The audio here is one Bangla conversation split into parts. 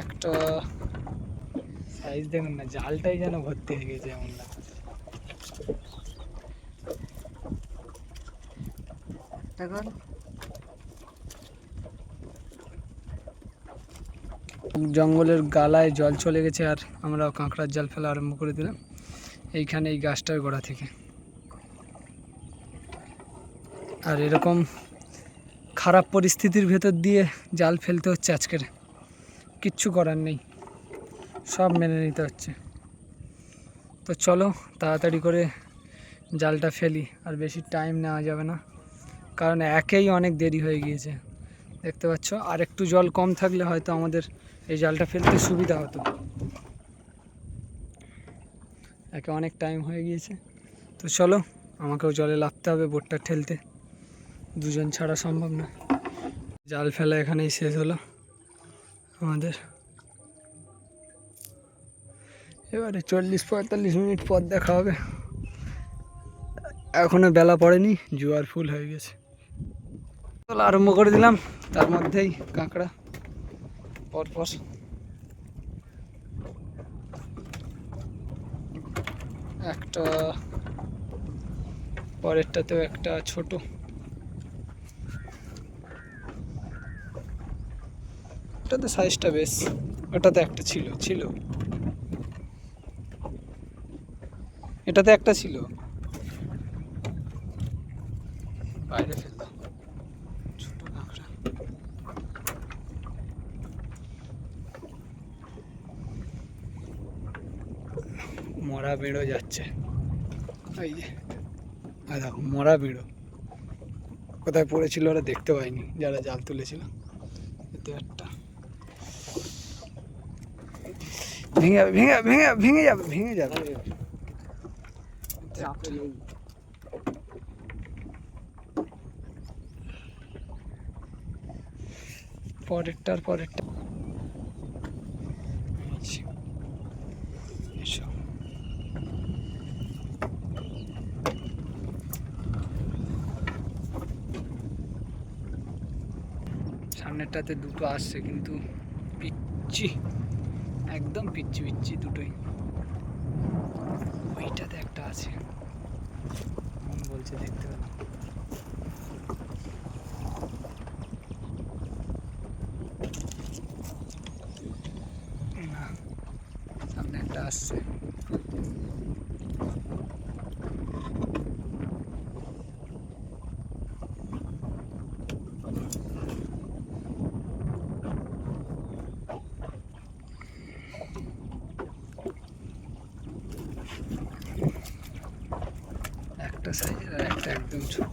একটা সাইজ দেখুন না জালটাই যেন ভর্তি হয়ে গেছে এমন লাগছে। দেখুন জঙ্গলের গালায় জল চলে গেছে আর আমরা কাঁকড়ার জাল ফেলা আরম্ভ করে দিলাম। এইখানে এই গাছটার গোড়া থেকে। আর এরকম খারাপ পরিস্থিতির ভেতর দিয়ে জাল ফেলতে হচ্ছে আজকের। কিচ্ছু করার নেই। সব মেনে নিতে হচ্ছে। তো চলো, তাড়াতাড়ি করে জালটা ফেলি, আর বেশি টাইম নেওয়া যাবে না। কারণ একেই অনেক দেরি হয়ে গিয়েছে। দেখতে পাচ্ছ আর একটু জল কম থাকলে হয়তো আমাদের এই জালটা ফেলতে সুবিধা হতো। একে অনেক টাইম হয়ে গিয়েছে। তো চলো, আমাকেও জলে লাফতে হবে বোটটা ঠেলতে। দুজন ছাড়া সম্ভব না। জাল ফেলা এখানেই শেষ হলো। আমাদের। এবারে চল্লিশ পঁয়তাল্লিশ মিনিট পর দেখা হবে। এখনও বেলা পড়েনি, জোয়ার ফুল হয়ে গেছে। তোলা আরম্ভ করে দিলাম, তার মধ্যেই কাঁকড়া, পরপর। একটা, পরেরটাতেও একটা ছোট ওটাতে সাইজটা বেশ ওটাতে একটা ছিল ছিল। এটাতে একটা ছিল। বাইরে মরা বেড়ো যাচ্ছে। এই যে দেখো, মরা বেড়ো। কোথায় পড়েছিল ওরা দেখতে পায়নি যারা জাল তুলেছিল। এতে একটা। ভেঙে যাবে, ভেঙে ভেঙে ভেঙে যাবে ভেঙে যাবে। পরেরটার পরেরটা। এসো। সামনেরটাতে দুটো আসছে, কিন্তু পিচ্ছি। একদম পিচ্ছি পিচ্ছি দুটোই। ওইটাতে একটা আছে। মন বলছে দেখতে পেলাম। সামনে একটা আসছে একটা সাইজের একটা একদম ছোট।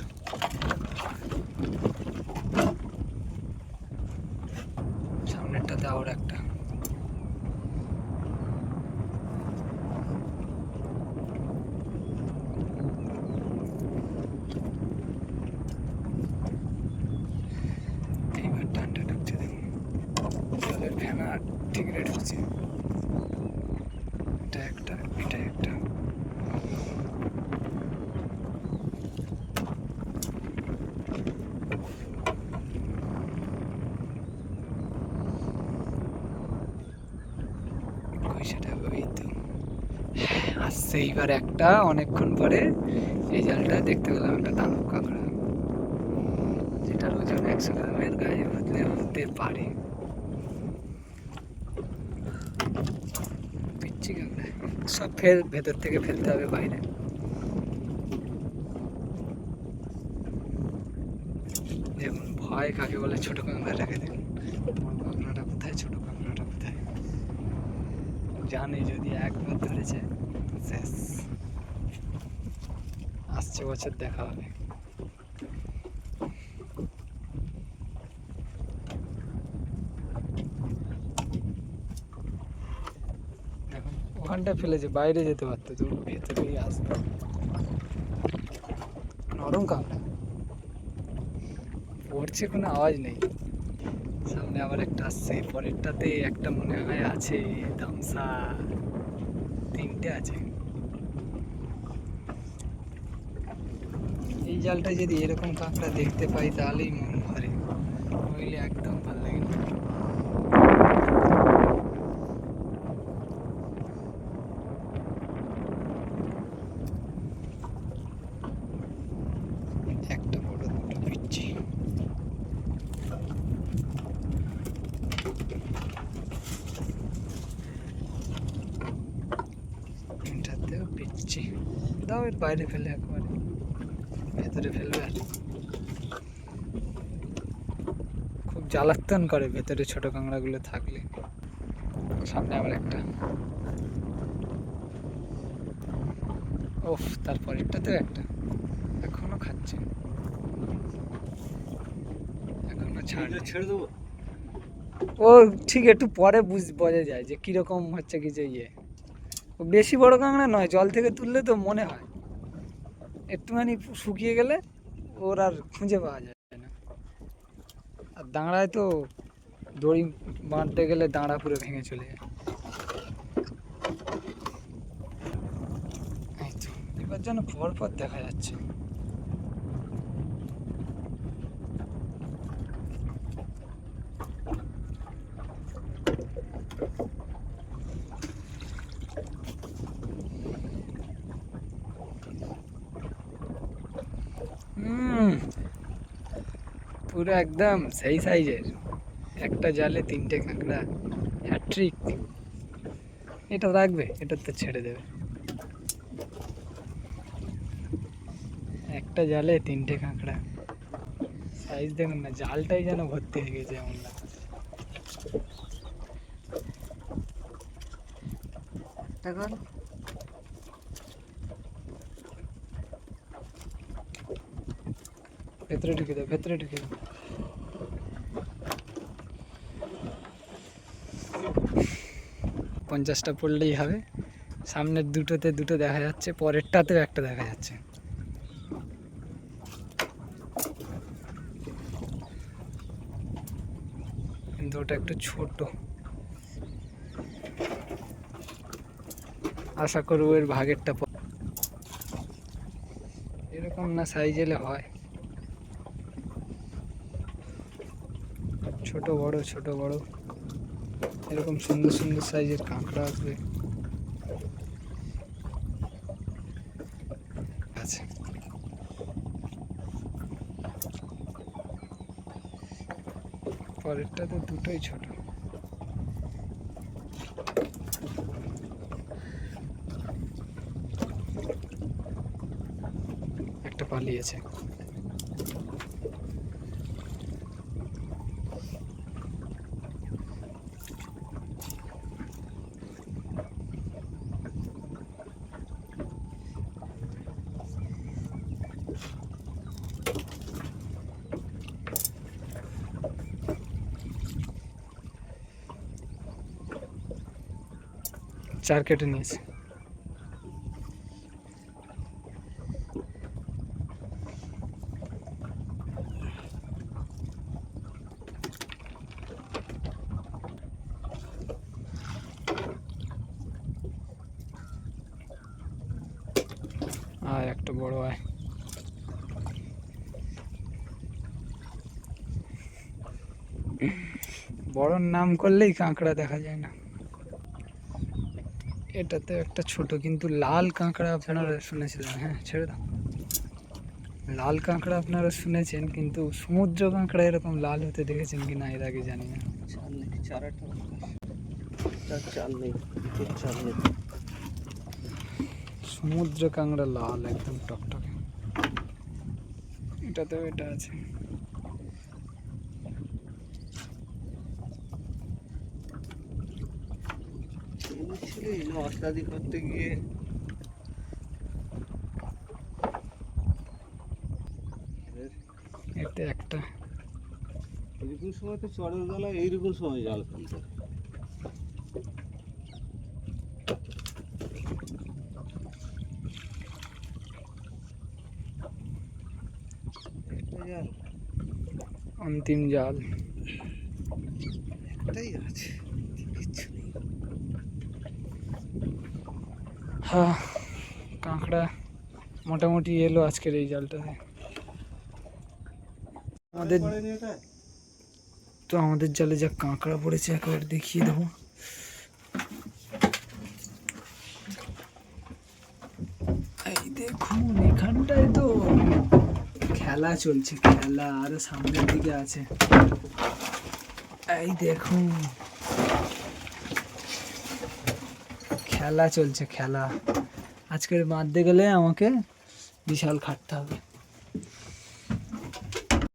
সামনেরটাতে আবার একটা এইবার টানটা ঢুকছে দেখুন জলের ফেনা ঠিক রেট হচ্ছে এটা একটা এটা একটা পয়সাটা ওই তো আসছে এইবার একটা, অনেকক্ষণ পরে এই জালটা দেখতে পেলাম একটা দানব কাঁকড়া। যেটার ওজন একশো গ্রামের গায়ে হতে হতে পারে। পিচ্ছি কাঁকড়া। সব ফের ভেতর থেকে ফেলতে হবে বাইরে। দেখুন, ভয় কাকে বলে ছোট কাঁকড়াটাকে দেখুন কাঁকড়াটা কোথায়? ছোট কাঁকড়াটা কোথায়? জানে যদি একবার ধরেছে। শেষ আসছে বছর দেখা হবে। ওখানটা ফেলেছে বাইরে যেতে পারতো, তো ভেতরেই আসতো। নরম কাঁকড়া পড়ছে কোনো আওয়াজ নেই। সামনে আবার একটা আসছে, পরেরটাতে একটা মনে হয় আছে ধামসা তিনটে আছে। জালটা যদি এরকম কাঁকড়া দেখতে পাই, তাহলেই মন ভরে। নইলে একদম ভালো লাগে না। দাও এর বাইরে ফেলে এখন। ভেতরে ফেলবে। আর খুব জ্বালাতন করে ভেতরে ছোট কাঁকড়াগুলো থাকলে। সামনে আবার একটা। ওফ তারপরেরটাতেও একটা। এখনও খাচ্ছে। এখনও ছাড় ছেড়ে দেবো? ও ঠিক একটু পরে বুঝ বোঝা যায় যে কীরকম হচ্ছে কি যে ইয়ে। ও বেশি বড় কাঁকড়া নয় জল থেকে তুললে তো মনে হয়। একটুখানি শুকিয়ে গেলে ওর আর খুঁজে পাওয়া যায় না। আর দাঁড়ায় তো দড়ি বাঁধতে গেলে দাঁড়া পুরো ভেঙে চলে যায়। এবার যেন পর পর দেখা যাচ্ছে। পুরো একদম সেই সাইজের। একটা জালে তিনটে কাঁকড়া হ্যাট্রিক এটা রাখবে, এটা তো ছেড়ে দেবে। একটা জালে তিনটে কাঁকড়া। সাইজ দেখুন না, জালটাই যেন ভর্তি হয়ে গেছে এমন এখন? ভেতরে ঢুকে দাও, ভেতরে ঢুকে দাও। পঞ্চাশটা পড়লেই হবে। সামনের দুটোতে দুটো দেখা যাচ্ছে, পরেরটাতেও একটা দেখা যাচ্ছে। কিন্তু ওটা একটু ছোট। আশা করব এর ভাগেরটা এরকম না সাইজ এলে হয়। ছোট বড় ছোট বড়। এরকম সুন্দর সুন্দর সাইজের কাঁকড়া আসবে। আছে পরেরটাতে দুটোই ছোট। একটা পালিয়েছে। চার কেটে নিয়েছে। আয় একটা বড় আয়। বড় নাম করলেই কাঁকড়া দেখা যায় না। এটাতে একটা ছোট কিন্তু লাল কাঁকড়া আপনারা শুনেছিলেন হ্যাঁ ছেড়ে দাও। লাল কাঁকড়া আপনারা শুনেছেন কিন্তু সমুদ্র কাঁকড়া এরকম লাল হতে দেখেছেন কি না এর আগে জানি না। চাল নেই চারাটা চার চাল নেই পিঠের চাল নেই। সমুদ্র কাঁকড়া লাল একদম টকটকে। এটাতেও এটা আছে। না করতে গিয়ে। এতে একটা। এরকম সময় তো এইরকম সময় জাল ফেলতে। একটা জাল অন্তিম জাল একটাই আছে কিচ্ছু নেই হ্যাঁ কাঁকড়া মোটামুটি এলো আজকের এই জালটাতে। আমাদের তো আমাদের জালে যা কাঁকড়া পড়েছে একবার দেখিয়ে দেবো। এই দেখুন, এখানটায় তো খেলা চলছে, খেলা আরও সামনের দিকে আছে। এই দেখুন খেলা চলছে খেলা। আজকের মারতে গেলে আমাকে বিশাল খাটতে হবে।